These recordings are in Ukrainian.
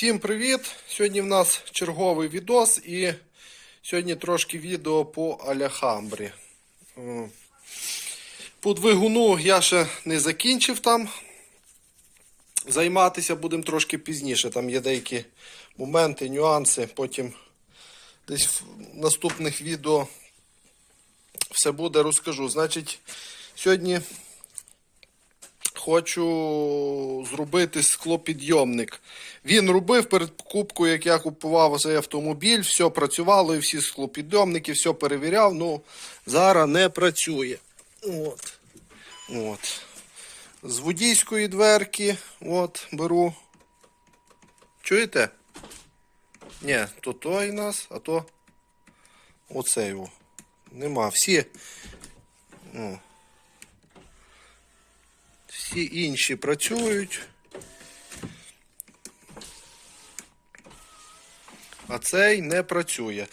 Всім привіт! Сьогодні в нас черговий відос і сьогодні трошки відео по Аляхамбрі. По двигуну я ще не закінчив там. Займатися будемо трошки пізніше. Там є деякі моменти, нюанси. Потім десь в наступних відео все буде, розкажу. Значить, сьогодні хочу зробити склопідйомник. Він робив перед покупкою, як я купував цей автомобіль, все працювало і всі склопідйомники, все перевіряв. Ну, зараз не працює. От. От. З водійської дверки, от, беру. Чуєте? Ні, то той нас, а то оцей. Нема. Всі. О. Всі інші працюють. А цей не працює.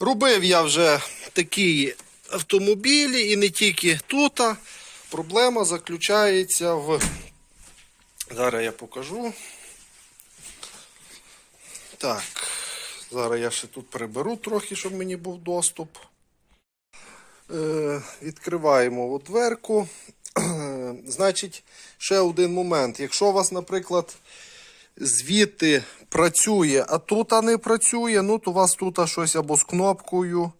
Робив я вже такі автомобілі і не тільки тут. Проблема заключається в. Зараз я покажу. Так, зараз я ще тут приберу трохи, щоб мені був доступ. Е, відкриваємо дверку. Значить, ще один момент. Якщо у вас, наприклад, звідти працює, а тут не працює, ну то у вас тут щось або з кнопкою,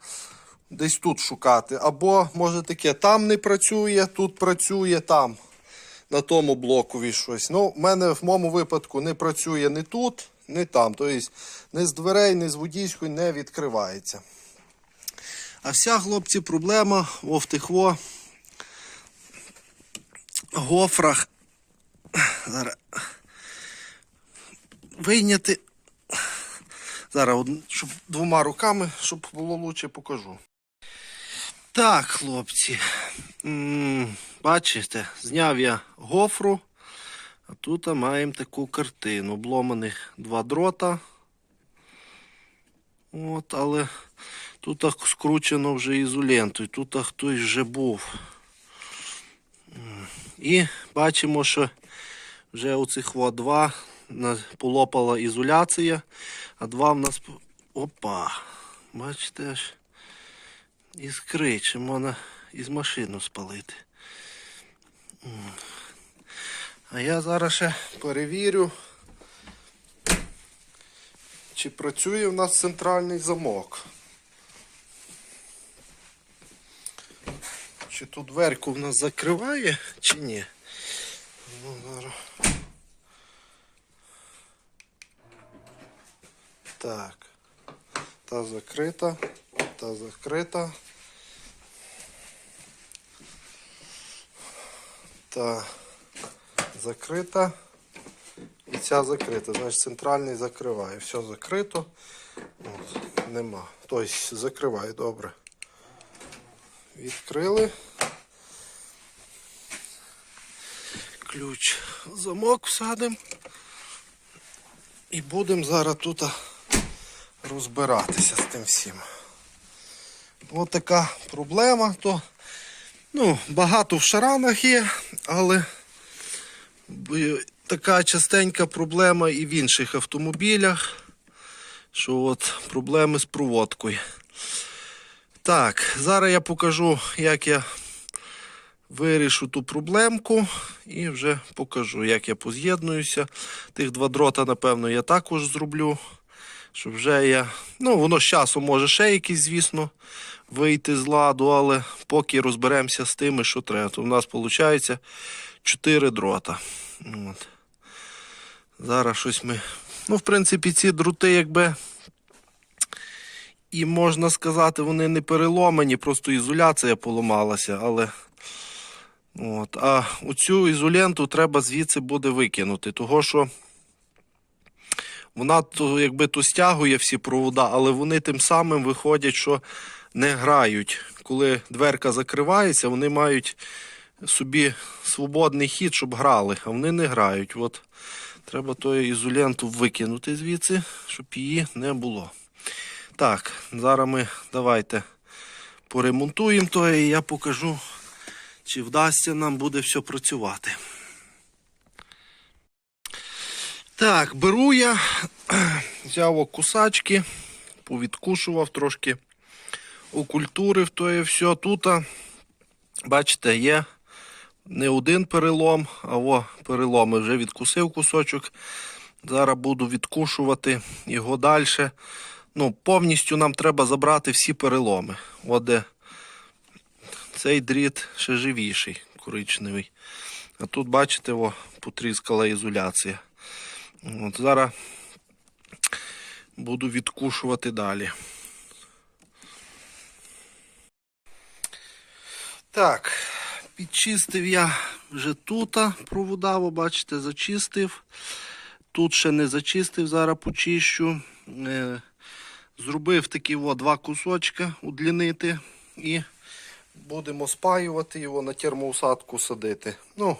десь тут шукати. Або, може таке, там не працює, тут працює, там. На тому блокові щось. Ну, в мене в моєму випадку не працює ні тут, ні там. Тобто, ні з дверей, ні з водійської не відкривається. А вся, хлопці, проблема во гофрах. Зараз вийняти. Зараз, щоб двома руками, щоб було лучше, покажу. Так, хлопці. Бачите, зняв я гофру, а тут маємо таку картину. Обломаних два дрота. От, але тут скручено вже ізолентою, тут хтось вже був. І бачимо, що вже оцих во два полопала ізоляція, а два в нас. Опа! Бачите аж іскрить, чи можна із машину спалити. А я зараз ще перевірю, чи працює в нас центральний замок. Чи ту дверку в нас закриває, чи ні? Ну. Так. Та закрита, та закрита. Та закрита. І ця закрита. Значить, центральний закриває. Все закрито. От, нема. Тобто закриває, добре. Відкрили. Ключ замок всадимо. І будемо зараз тут розбиратися з тим всім. Ось така проблема, то ну, багато в шаранах є, але така частенька проблема і в інших автомобілях, що от проблеми з проводкою. Так, зараз я покажу, як я вирішу ту проблемку і вже покажу, як я поз'єднуюся. Тих два дрота, напевно, я також зроблю. Щоб вже я. Ну, воно з часом може ще якісь, звісно, вийти з ладу, але поки розберемося з тими, що треба. То в нас виходить 4 дрота. От. Зараз щось ми. Ну, в принципі, ці дроти, якби. І можна сказати, вони не переломані, просто ізоляція поламалася, але. От. А оцю ізоленту треба звідси буде викинути, того що вона то, якби то стягує всі провода, але вони тим самим виходять, що не грають. Коли дверка закривається, вони мають собі свободний хід, щоб грали, а вони не грають. От треба тою ізоленту викинути звідси, щоб її не було. Так, зараз ми давайте поремонтуємо то і я покажу, чи вдасться нам буде все працювати. Так, беру я, взяв кусачки, повідкушував трошки окультурив, то є все. Тут, бачите, є не один перелом, а о, переломи вже відкусив кусочок. Зараз буду відкушувати його далі. Ну, повністю нам треба забрати всі переломи. От де цей дріт ще живіший, коричневий. А тут, бачите, о, потріскала ізоляція. От Зараз буду відкушувати далі. Так, підчистив я вже тут провода, ви бачите, зачистив. Тут ще не зачистив, зараз почищу. Е, Зробив такі о, два кусочки удлінити і будемо спаювати його на термоусадку садити. Ну,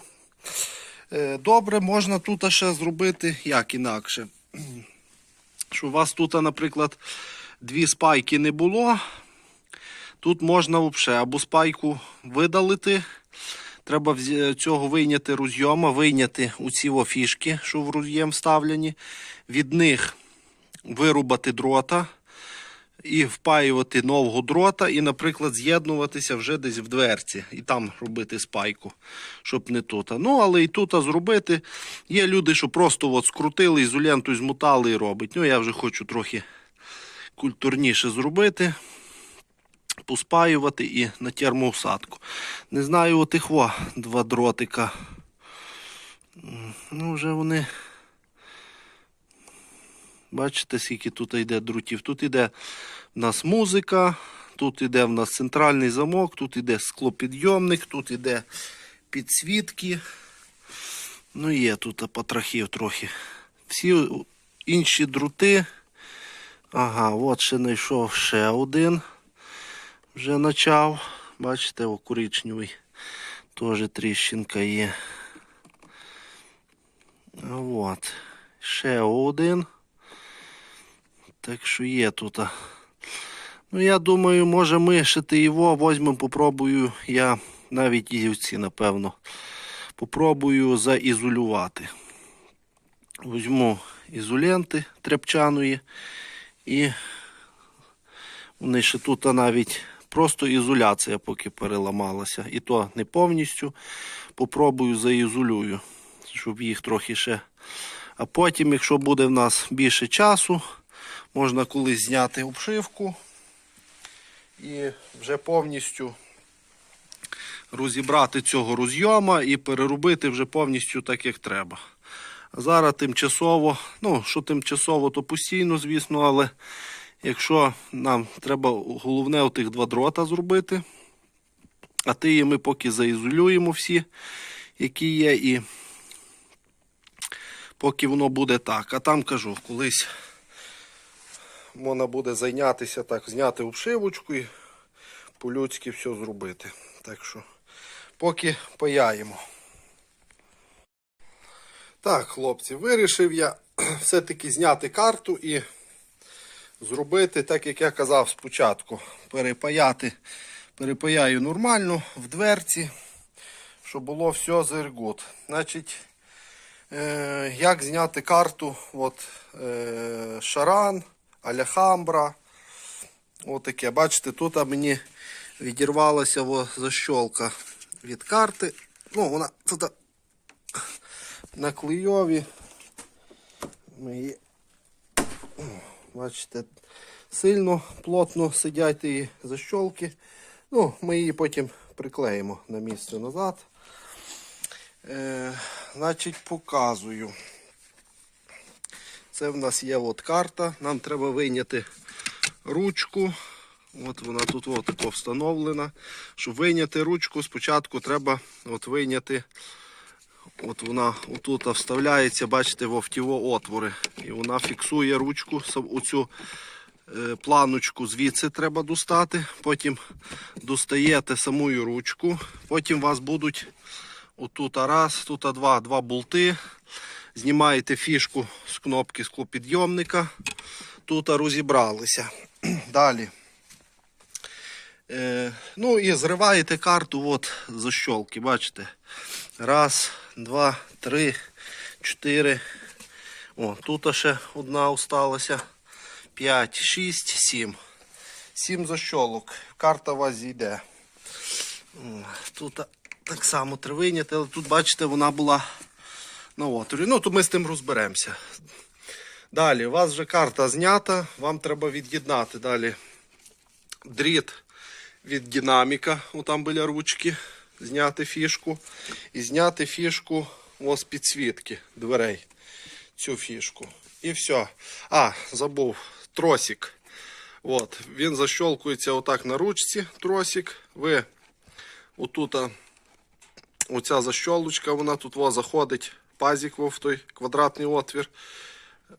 е, добре, можна тут ще зробити як інакше. Що у вас тут, наприклад, дві спайки не було. Тут можна взагалі або спайку видалити. Треба цього вийняти розйома, вийняти оці фішки, що в роз'єм вставлені, від них вирубати дрота і впаювати нового дрота, і, наприклад, з'єднуватися вже десь в дверці і там робити спайку, щоб не тут. Ну, але і тут зробити. Є люди, що просто от скрутили, ізоленту змотали і робить. Ну, я вже хочу трохи культурніше зробити поспаювати і на термоусадку. Не знаю, отих во два дротика. Ну, вже вони. Бачите, скільки тут йде дротів. Тут йде в нас музика, тут йде в нас центральний замок, тут йде склопідйомник, тут йде підсвітки. Ну, є тут потрохів трохи. Всі інші дроти. Ага, от ще знайшов ще один вже почав. Бачите, о, коричневий. Теж тріщинка є. От. Ще один. Так що є тут. Ну, я думаю, може ми ще ти його возьмемо, попробую. Я навіть і ці, напевно, попробую заізолювати. Візьму ізоленти тряпчаної і вони ще тут навіть просто ізоляція поки переламалася. І то не повністю. Попробую заізолюю, щоб їх трохи ще. А потім, якщо буде в нас більше часу, можна колись зняти обшивку і вже повністю розібрати цього розйома і переробити вже повністю так, як треба. Зараз тимчасово, ну, що тимчасово, то постійно, звісно, але якщо нам треба головне отих два дрота зробити, а ті ми поки заізолюємо всі, які є, і поки воно буде так. А там кажу, колись можна буде зайнятися так, зняти обшивочку і по-людськи все зробити. Так що, поки паяємо. Так, хлопці, вирішив я все-таки зняти карту і зробити так, як я казав спочатку. Перепаяти. Перепаяю нормально в дверці, щоб було все good. Значить, е, як зняти карту от, е, Шаран, Аляхамбра. Отаке. Бачите, тут мені відірвалася во, защолка від карти. Ну, вона тут на клейові. Ми її, бачите, сильно плотно сидять і защолки. Ну, ми її потім приклеїмо на місце назад. Е, значить, показую. Це в нас є от карта. Нам треба вийняти ручку. От вона тут от встановлена. Щоб вийняти ручку, спочатку треба от вийняти. От вона отут вставляється, бачите, в офтіво отвори. І вона фіксує ручку. Оцю е, планочку звідси треба достати. Потім достаєте саму ручку. Потім у вас будуть отут раз, тут два, два болти. Знімаєте фішку з кнопки склопідйомника. Тут розібралися. Далі. Е, ну і зриваєте карту от защолки, бачите. Раз, два, три, чотири. О, тут ще одна осталася. 5, 6, 7. 7 защолок. Карта у вас зійде. Тут так само треба вийняти, але тут, бачите, вона була на отворі. Ну, то ми з тим розберемося. Далі, у вас вже карта знята, вам треба від'єднати далі дріт від динаміка, там біля ручки, зняти фішку. І зняти фішку ось підсвітки дверей. Цю фішку. І все. А, забув, тросик. От, він защолкується отак на ручці, тросик. Ви отут, оця защолочка, вона тут во, заходить, пазик в той квадратний отвір.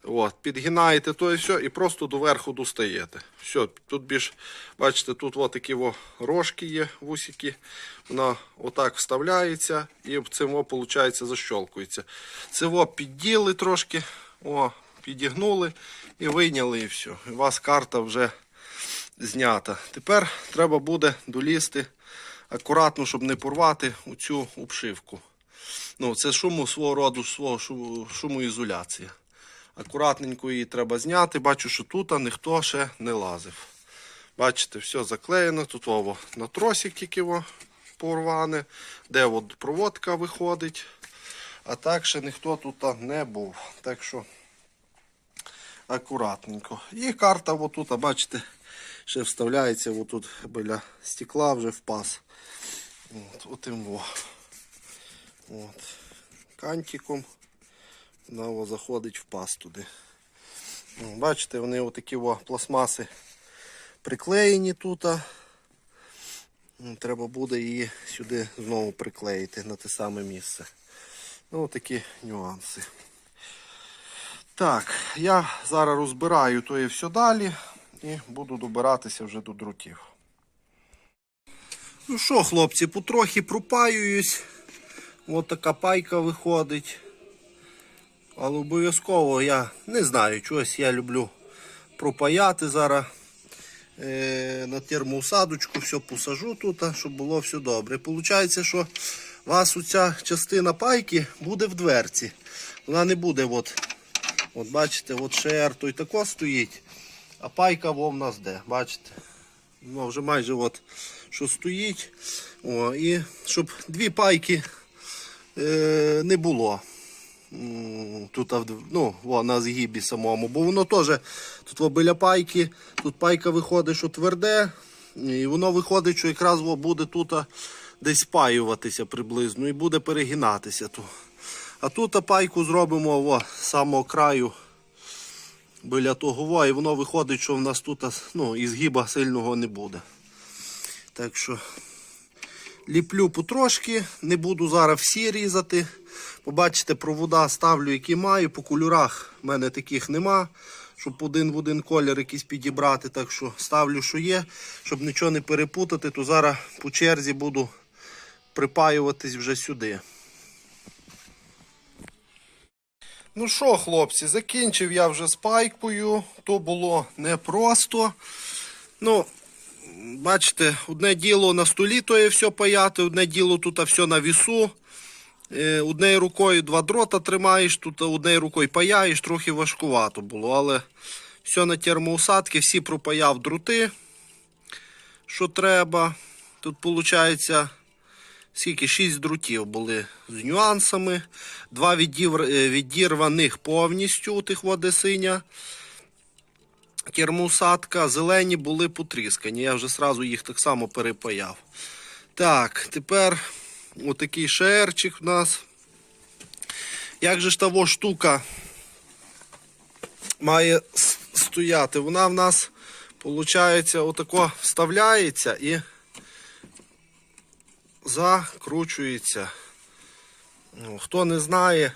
От, підгинаєте то і все, і просто доверху достаєте. Все, тут більш, бачите, тут от такі во рожки є, вусики. Вона отак вставляється і цим во, виходить, защолкується. Це во підділи трошки, о, підігнули і вийняли, і все. У вас карта вже знята. Тепер треба буде долізти акуратно, щоб не порвати оцю обшивку. Ну, це шуму свого роду, свого шу- шумоізоляція. Акуратненько її треба зняти. Бачу, що тут ніхто ще не лазив. Бачите, все заклеєно. Тут ово на тросик тільки во порване, де от проводка виходить. А так ще ніхто тут не був. Так що акуратненько. І карта отут, бачите, ще вставляється отут біля стекла вже в паз. От, отим во. От. Кантиком вона заходить в паз туди. Ну, Бачите, вони отакі о, пластмаси приклеєні тут. Ну, Треба буде її сюди знову приклеїти на те саме місце. Ну, такі нюанси. Так, я зараз розбираю то і все далі і буду добиратися вже до друтів. Ну що, хлопці, потрохи пропаююсь. Ось така пайка виходить. Але обов'язково я не знаю, чогось я люблю пропаяти зараз. Е, на термоусадочку все посажу тут, щоб було все добре. Получається, що у вас оця частина пайки буде в дверці. Вона не буде, от, от бачите, от шер той тако стоїть, а пайка во в нас де, бачите. Ну, вже майже от, що стоїть. О, і щоб дві пайки не було. Тут ну, на згибі самому, бо воно теж тут біля пайки, тут пайка виходить, що тверде, і воно виходить, що якраз буде тут десь спаюватися приблизно і буде перегинатися. тут. А тут пайку зробимо з самого краю біля того, і воно виходить, що в нас тут ну, і згиба сильного не буде. Так що ліплю потрошки, не буду зараз всі різати. Побачите, провода ставлю, які маю. По кольорах в мене таких нема, щоб один в один колір якийсь підібрати. Так що ставлю, що є, щоб нічого не перепутати, то зараз по черзі буду припаюватись вже сюди. Ну що, хлопці, закінчив я вже з пайкою. То було непросто. Ну, бачите, одне діло на столі то є все паяти, одне діло тут все на вісу. Е, Однією рукою два дрота тримаєш, тут однією рукою паяєш, трохи важкувато було, але все на термоусадки, всі пропаяв дроти, що треба. Тут виходить, скільки 6 друтів були з нюансами. Два е, відірваних повністю у тих води синя. Термоусадка, зелені були потріскані. Я вже сразу їх так само перепаяв. Так, тепер отакий шерчик в нас. Як же ж того штука має стояти? Вона в нас, виходить, отако вставляється і закручується. Ну, хто не знає,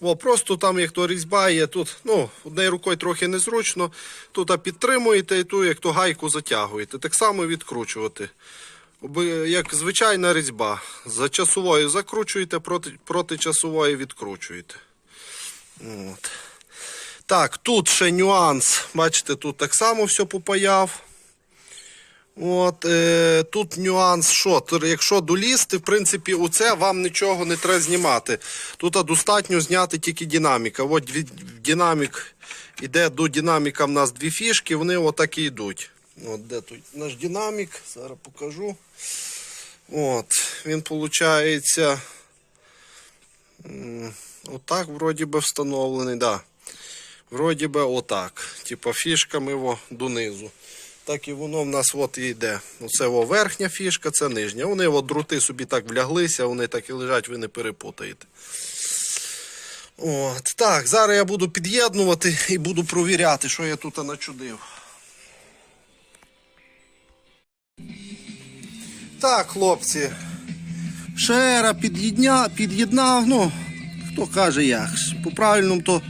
о, просто там, як то різьба є, тут ну, однією рукою трохи незручно. Тут підтримуєте і ту, як то гайку затягуєте. Так само відкручувати. Як звичайна різьба. За часовою закручуєте, проти, проти часової відкручуєте. От. Так, тут ще нюанс. Бачите, тут так само все попаяв. От, е, тут нюанс, що якщо долізти, в принципі, оце вам нічого не треба знімати. Тут достатньо зняти тільки динаміка. От від динамік іде до динаміка в нас дві фішки, вони отак і йдуть. От де тут наш динамік, зараз покажу. От, він виходить. Отак вроді би встановлений, да. Вроді би отак. Типа фішками його донизу. Так і воно в нас от йде. Оце о, верхня фішка, це нижня. Вони от дроти собі так вляглися, вони так і лежать, ви не перепутаєте. От, так, зараз я буду під'єднувати і буду провіряти, що я тут начудив. Так, хлопці. Шера під'єднав, ну, хто каже як. По правильному то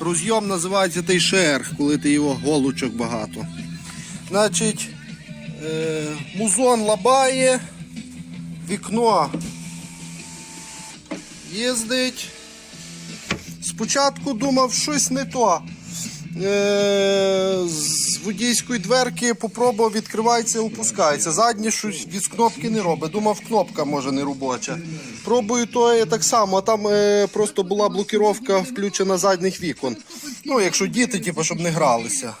розйом називається той шер, коли ти його голучок багато. Значить, е, музон лабає, вікно їздить. Спочатку думав, щось не то. Е, з водійської дверки попробував, відкривається, опускається. Заднє щось від кнопки не робить. Думав, кнопка може не робоча. Пробую то так само, а там е, просто була блокіровка включена задніх вікон. Ну, якщо діти, типу, щоб не гралися.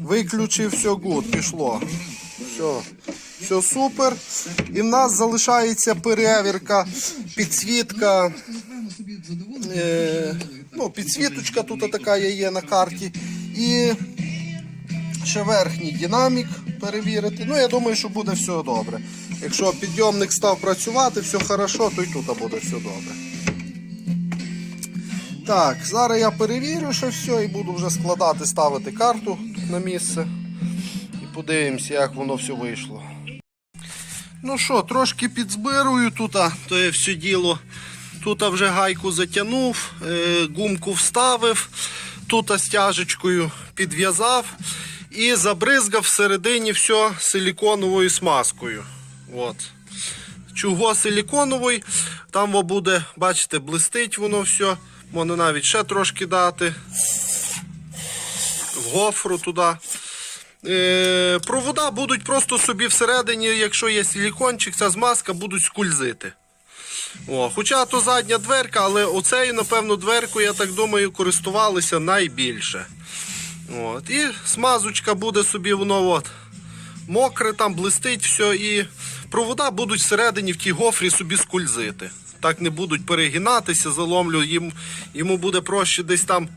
Виключив, все гуд, пішло. Все, все супер. І в нас залишається перевірка, підсвітка. Е, ну, підсвіточка тут така є на карті. І ще верхній динамік перевірити. Ну, я думаю, що буде все добре. Якщо підйомник став працювати, все хорошо, то й тут буде все добре. Так, зараз я перевірю ще все і буду вже складати, ставити карту на місце. І подивимося, як воно все вийшло. Ну що, трошки підзбирую тут, то є все діло. Тут вже гайку затягнув, е, гумку вставив, тут стяжечкою підв'язав і забризгав всередині все силіконовою смазкою. От. Чого силіконовий? Там буде, бачите, блистить воно все. Можна навіть ще трошки дати. В гофру туди. Е, провода будуть просто собі всередині, якщо є силікончик, ця змазка будуть скульзити. О, хоча то задня дверка, але оцею, напевно, дверкою, я так думаю, користувалися найбільше. От. І смазочка буде собі, воно от, мокре, там блистить все. І провода будуть всередині в тій гофрі собі скульзити. Так не будуть перегинатися, заломлю, їм, йому буде проще десь там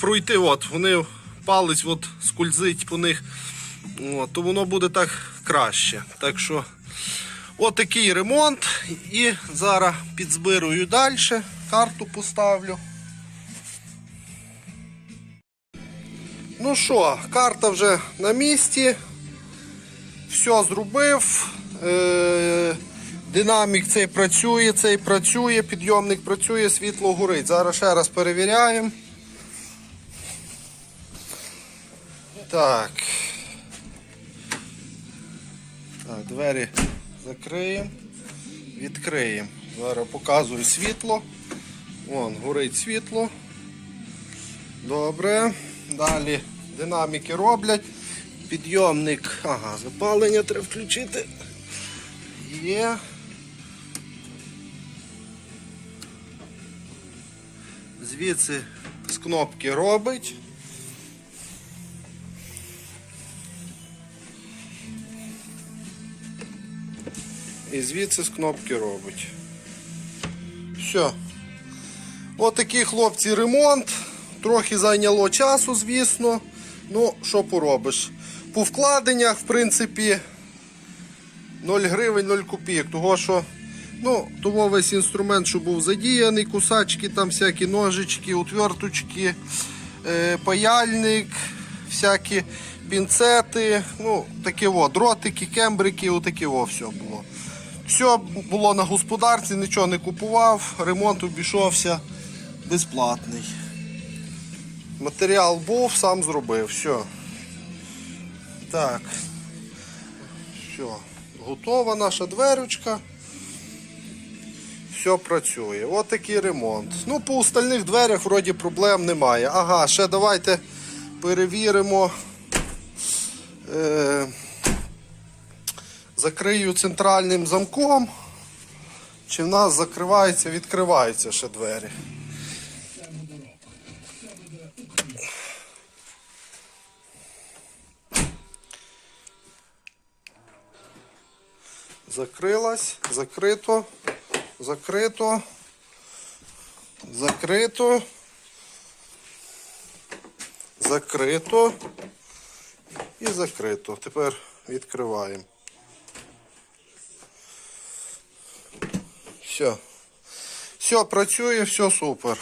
пройти. От, вони палець от, скульзить по них. От, то воно буде так краще. Так що. От такий ремонт. І зараз підзбирую далі, карту поставлю. Ну що, карта вже на місці. Все зробив. Е, динамік цей працює, цей працює, підйомник працює, світло горить. Зараз ще раз перевіряємо. Так. Так, двері закриємо, відкриємо. Зараз показую світло. Вон, горить світло. Добре. Далі динаміки роблять. Підйомник. Ага, запалення треба включити. Є. Звідси з кнопки робить. І звідси з кнопки робить. Все. Отакий хлопці ремонт. Трохи зайняло часу, звісно. Ну, що поробиш? По вкладеннях, в принципі, 0 гривень, 0 копійок. Того, що ну, тому весь інструмент, що був задіяний, кусачки, там всякі ножички, утверточки, е, паяльник, всякі пінцети, ну, такі о, дротики, кембрики, отаке о, все було. Все було на господарці, нічого не купував, ремонт обійшовся безплатний. Матеріал був, сам зробив, все. Так. Все. Готова наша дверочка. Все працює. От такий ремонт. Ну, по остальних дверях вроді проблем немає. Ага, ще давайте перевіримо. Е, Закрию центральним замком. Чи в нас закривається, відкриваються ще двері. Закрилась, закрито, закрито, закрито, закрито і закрито. Тепер відкриваємо. Все. Все працює, все супер.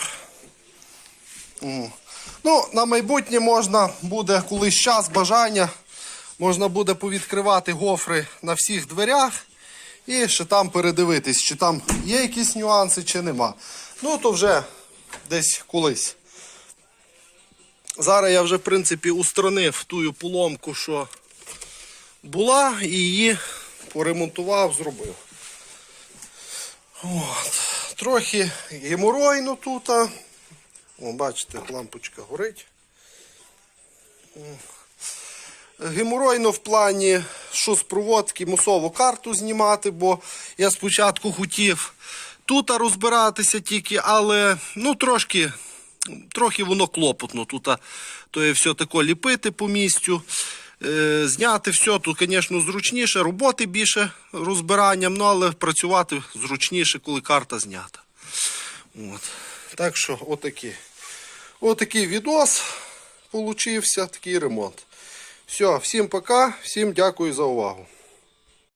Ну, на майбутнє можна буде колись час, бажання. Можна буде повідкривати гофри на всіх дверях і ще там передивитись, чи там є якісь нюанси, чи нема. Ну, то вже десь колись. Зараз я вже, в принципі, устранив тую поломку, що була, і її поремонтував, зробив. От. Трохи геморойно тут. О, бачите, лампочка горить. Геморойно в плані, що з проводки мусову карту знімати, бо я спочатку хотів тут розбиратися тільки, але ну трошки, трохи воно клопотно. Тут то є все таке ліпити по місцю. Е, зняти все, тут, звісно, зручніше, роботи більше розбиранням, ну, але працювати зручніше, коли карта знята. От. Так що, отакий. Отакий відос получився, такий ремонт. Все, всім пока, всім дякую за увагу.